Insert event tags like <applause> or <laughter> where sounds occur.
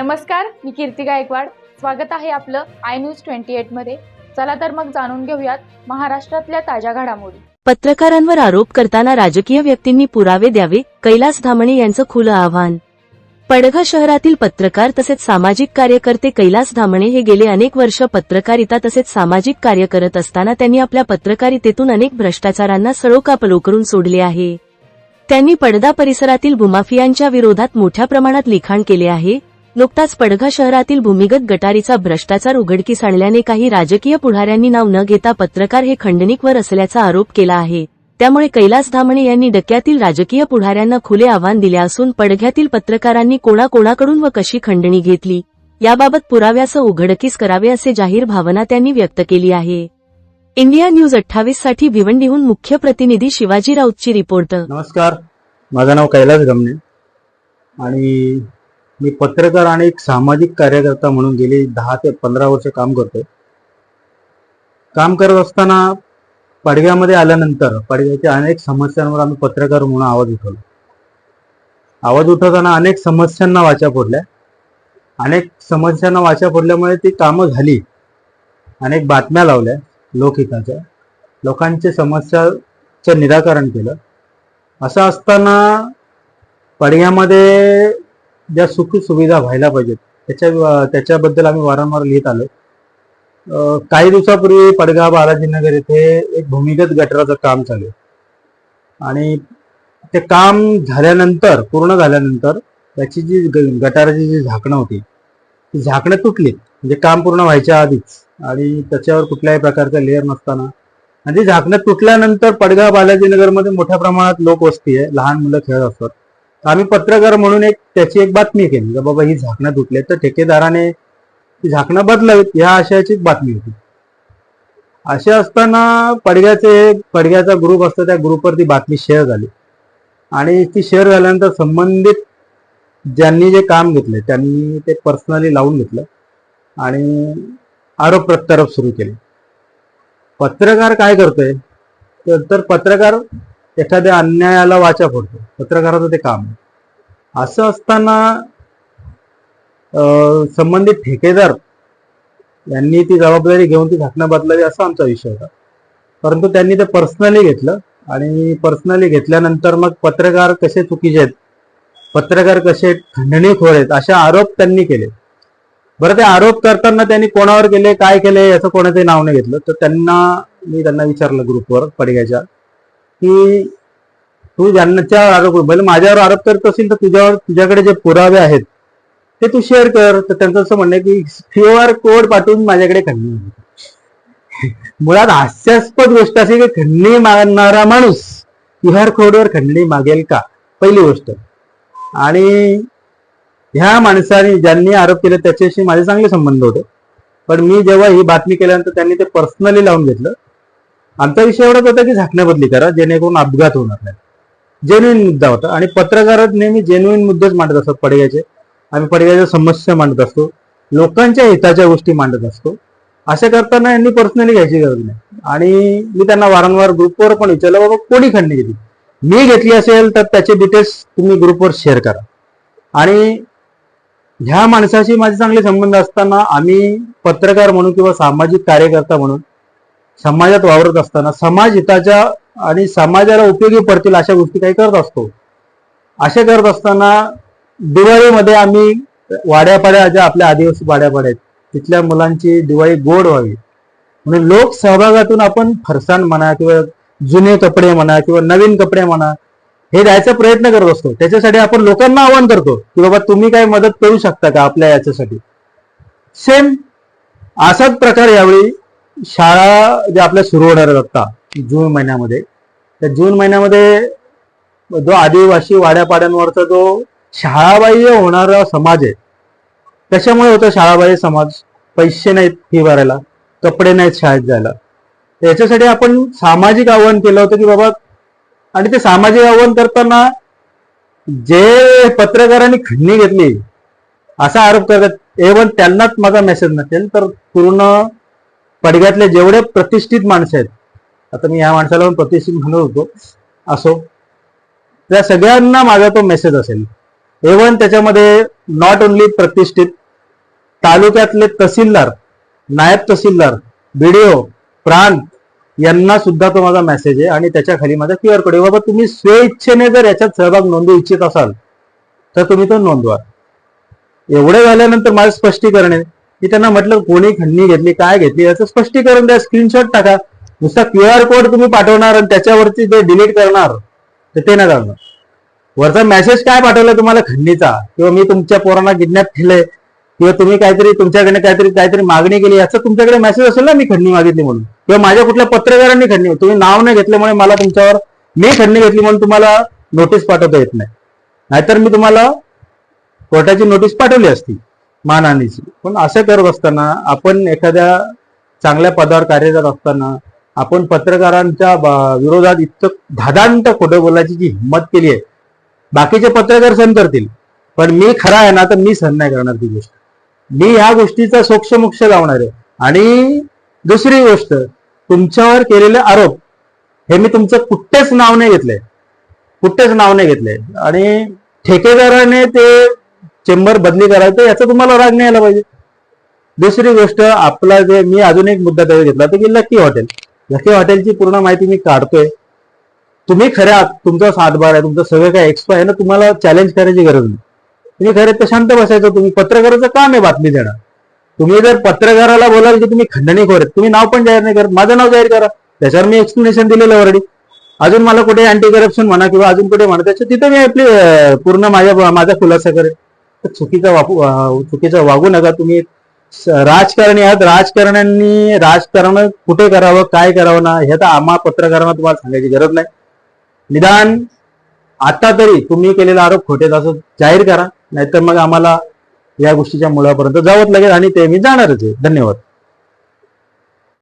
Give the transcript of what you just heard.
नमस्कार मी कीर्ती गायकवाड. स्वागत आहे आपलं आय न्यूज ट्वेंटी एटमध्ये. चला तर मग जाणून घेऊयात महाराष्ट्रातल्या ताज्या घडामोडी. पत्रकारांवर आरोप करताना राजकीय व्यक्तींनी पुरावे द्यावे कैलास धामणे यांचं खुलं आव्हान. पडघा शहरातील पत्रकार तसेच सामाजिक कार्यकर्ते कैलास धामणे हे गेले अनेक वर्ष पत्रकारिता तसेच सामाजिक कार्य करत असताना त्यांनी आपल्या पत्रकारितेतून अनेक भ्रष्टाचारांना सळोकापलो करून सोडले आहे. त्यांनी पडदा परिसरातील भूमाफियांच्या विरोधात मोठ्या प्रमाणात लिखाण केले आहे नुकताच पडघा शहरातील भूमिगत गटारीचा भ्रष्टाचार उघडकीस आणल्याने काही राजकीय पुढाऱ्यांनी नाव न घेता पत्रकार हे खंडणीकवर असल्याचा आरोप केला आहे. त्यामुळे कैलास धामणे यांनी डक्क्यातील राजकीय पुढाऱ्यांना खुले आव्हान दिले असून पडघ्यातील पत्रकारांनी कोणाकोणाकडून व कशी खंडणी घेतली याबाबत पुराव्यासह उघडकीस करावे असे जाहीर भावना त्यांनी व्यक्त केली आहे. इंडिया न्यूज अठ्ठावीससाठी भिवंडीहून मुख्य प्रतिनिधी शिवाजी राऊतची रिपोर्ट. नमस्कार. माझं नाव कैलास गमणे आणि मी पत्रकार आणि एक सामाजिक कार्यकर्ता म्हणून गेली दहा ते पंधरा वर्ष काम करतोय. काम करत असताना पडग्यामध्ये आल्यानंतर पडग्याच्या अनेक समस्यांवर आम्ही पत्रकार म्हणून आवाज उठवला. आवाज उठवताना अनेक समस्यांना वाचा फोडल्या अनेक समस्यांना वाचा फोडल्यामुळे ती कामं झाली. अनेक बातम्या लावल्या लोकहिताच्या. लोकांच्या समस्याचं निराकरण केलं. असं असताना पडग्यामध्ये ज्या सुखसुविधा व्हायला पाहिजेत. त्याच्या त्याच्याबद्दल आम्ही वारंवार लिहित आलो काही दिवसापूर्वी पडगाव बालाजीनगर येथे एक भूमिगत गटाराचं काम चालू आहे. आणि ते काम झाल्यानंतर पूर्ण झाल्यानंतर त्याची जी ग- गटाराची जी झाकणं होती ती झाकणं तुटली म्हणजे काम पूर्ण व्हायच्या आधीच. आणि त्याच्यावर कुठल्याही प्रकारचा लेअर नसताना. आणि ती झाकणं तुटल्यानंतर पडगाव बालाजीनगरमध्ये मोठ्या प्रमाणात लोकवस्ती आहे. लहान मुलं खेळत असतात. आम्ही पत्रकार म्हणून एक त्याची एक बातमी केली का बाबा ही झाकणं तुटले तर ठेकेदाराने ती झाकणं बदलावीत या आशयाची बातमी होती. असे असताना पडग्याचे पडग्याचा ग्रुप असतो त्या ग्रुपवर ती बातमी शेअर झाली. आणि ती शेअर झाल्यानंतर संबंधित ज्यांनी जे काम घेतले त्यांनी ते पर्सनली लावून घेतलं आणि आरोप प्रत्यारोप सुरू केले. पत्रकार काय करतोय? तर पत्रकार एखाद्या अन्यायाला वाचा फोडतो पत्रकाराचं ते काम असं असताना अं, संबंधित ठेकेदार यांनी ती जबाबदारी घेऊन ती घटना बदलावी असा आमचा विषय होता. परंतु त्यांनी ते पर्सनली घेतलं आणि पर्सनली घेतल्यानंतर मग पत्रकार कसे चुकीचे आहेत पत्रकार कसे खंडणीखोर आहेत असे आरोप त्यांनी केले. बरं ते आरोप करताना त्यांनी कोणावर केले काय केले याचं कोणाचंही नाव नाही घेतलं. तर त्यांना मी त्यांना विचारलं ग्रुपवर पडग्याच्या. की तू ज्यांच्या आरोप म्हणजे माझ्यावर आरोप करत असेल तर तुझ्यावर तुझ्याकडे जे पुरावे आहेत ते तू शेअर कर. तर त्यांचं असं म्हणणं आहे की क्यू आर कोड पाठवून माझ्याकडे खंडणी <laughs> मुळात हास्यास्पद गोष्ट अशी की खंडणी मागणारा माणूस क्यू आर कोडवर खंडणी मागेल का? पहिली गोष्ट. आणि ह्या माणसाने ज्यांनी आरोप केले त्याच्याशी माझे चांगले संबंध होते. पण मी जेव्हा ही बातमी केल्यानंतर त्यांनी ते पर्सनली लावून घेतलं. आमचा विषय एवढाच होता की झाकण्याबदली करा जेणेकरून अपघात होणार नाही. जेन्युईन मुद्दा होता. आणि पत्रकार नेहमी जेन्युइन मुद्देच मांडत असतात पडग्याचे. आम्ही पडग्याच्या समस्या मांडत असतो. लोकांच्या हिताच्या गोष्टी मांडत असतो. अशा करताना यांनी पर्सनली घ्यायची गरज नाही. आणि मी त्यांना वारंवार ग्रुपवर पण विचारलं बाबा कोणी खंडणी घेतली? मी घेतली असेल तर त्याचे डिटेल्स तुम्ही ग्रुपवर शेअर करा. आणि ह्या माणसाशी माझे चांगले संबंध असताना आम्ही पत्रकार म्हणून किंवा सामाजिक कार्यकर्ता म्हणून समाजात वावरत असताना समाज हिताच्या आणि समाजाला उपयोगी पडतील अशा गोष्टी काही करत असतो. अशा करत असताना दिवाळीमध्ये आम्ही वाड्यापाड्या ज्या आपल्या आदिवासी वाड्यापाड्या आहेत तिथल्या मुलांची दिवाळी गोड व्हावी. म्हणून लोक सहभागातून आपण फरसाण म्हणा किंवा जुने कपडे म्हणा किंवा नवीन कपडे म्हणा हे द्यायचा प्रयत्न करत असतो. त्याच्यासाठी आपण लोकांना आवाहन करतो की बाबा तुम्ही काय मदत करू शकता का आपल्या याच्यासाठी? सेम असाच प्रकार यावेळी शाळा ज्या आपल्या सुरू होणार आहेत आता जून महिन्यामध्ये त्या जून महिन्यामध्ये जो आदिवासी वाड्यापाड्यांवरचा जो शाळाबाह्य होणारा समाज आहे त्याच्यामुळे होतं शाळाबाह्य समाज. पैसे नाहीत फी भरायला कपडे नाहीत शाळेत जायला. याच्यासाठी आपण सामाजिक आव्हान केलं होतं की बाबा आणि ते सामाजिक आव्हान करताना जे पत्रकारांनी खंडणी घेतली असा आरोप करतात. एवन त्यांनाच माझा मेसेज नसेल तर पूर्ण पडग्यातले जेवढे प्रतिष्ठित माणसं आहेत आता मी ह्या माणसाला पण प्रतिष्ठित म्हणत होतो असो त्या सगळ्यांना माझा तो मेसेज असेल. एवन त्याच्यामध्ये नॉट ओनली प्रतिष्ठित तालुक्यातले तहसीलदार नायब तहसीलदार बीडीओ प्रांत यांना सुद्धा तो माझा मेसेज आहे आणि त्याच्याखाली माझा क्यू आर कोड आहे. बाबा तुम्ही स्वेच्छेने जर याच्यात सहभाग नोंदवू इच्छित असाल तर तुम्ही तो नोंदवा. एवढं झाल्यानंतर माझं स्पष्टीकरण आहे. की त्यांना म्हटलं कोणी खंडणी घेतली काय घेतली? याचं स्पष्टीकरण द्या स्क्रीनशॉट टाका. नुसता क्यू आर कोड तुम्ही पाठवणार आणि त्याच्यावरती ते डिलीट करणार. तर ते ना करणार वरचा मेसेज काय पाठवला तुम्हाला खंडणीचा? किंवा मी तुमच्या पोरांना किडनॅप केलंय. किंवा तुम्ही काहीतरी तुमच्याकडे काहीतरी काहीतरी मागणी केली याचा तुमच्याकडे मेसेज असेल ना मी खंडणी मागितली म्हणून. किंवा माझ्या कुठल्या पत्रकारांनी खंडणी तुम्ही नाव नाही घेतल्यामुळे मला तुमच्यावर मी खंडणी घेतली म्हणून तुम्हाला नोटीस पाठवता येत नाही. नाहीतर मी तुम्हाला कोर्टाची नोटीस पाठवली असती. मानहानीची पण असं करत असताना आपण एखाद्या चांगल्या पदावर कार्यरत असताना आपण पत्रकारांच्या विरोधात इतकं धादांत खोटं बोलायची जी हिंमत केली आहे. बाकीचे पत्रकार सहन करतील. पण मी खरा आहे ना तर मी सहन नाही करणार ती गोष्ट. मी ह्या गोष्टीचा सोक्षमोक्ष लावणार आहे. आणि दुसरी गोष्ट तुमच्यावर केलेले आरोप हे मी तुमचं कुठेच नाव नाही घेतलंय. कुठेच नाव नाही घेतलंय. आणि ठेकेदाराने ते चेंबर बदली करायचं याचा तुम्हाला राग नाही यायला पाहिजे. दुसरी गोष्ट आपला जे मी अजून एक मुद्दा त्याचा घेतला तो की लकी हॉटेल लकी हॉटेलची पूर्ण माहिती मी काढतोय. तुम्ही खऱ्या तुमचा सातबार आहे तुमचं सगळं काय एक्सपाय आहे ना तुम्हाला चॅलेंज करायची गरज नाही. तुम्ही खरे तर शांत बसायचं तुम्ही पत्रकाराचं काम आहे बातमी देणं. तुम्ही जर पत्रकाराला बोलाल की तुम्ही खंडणी करत तुम्ही नाव पण जाहीर नाही करत माझं नाव जाहीर करा. त्याच्यावर मी एक्सप्लेनेशन दिलेलं ऑलरेडी अजून मला कुठे अँटी करप्शन म्हणा किंवा अजून कुठे म्हणा त्याच्या तिथे मी आपली पूर्ण माझ्या माझा खुलासा करेन. चुकीचा वापू चुकीचा चुकीचं वागू नका तुम्ही. राजकारणी आहात राजकारण्यांनी राजकारण कुठे करावं काय करावं ना हे तर आम्हा पत्रकारांना तुम्हाला सांगायची गरज नाही. निदान आता तरी तुम्ही केलेला आरोप खोटेच असं जाहीर करा नाहीतर मग आम्हाला या गोष्टीच्या मुळापर्यंत जावंच लागेल आणि ते मी जाणारच आहे. धन्यवाद.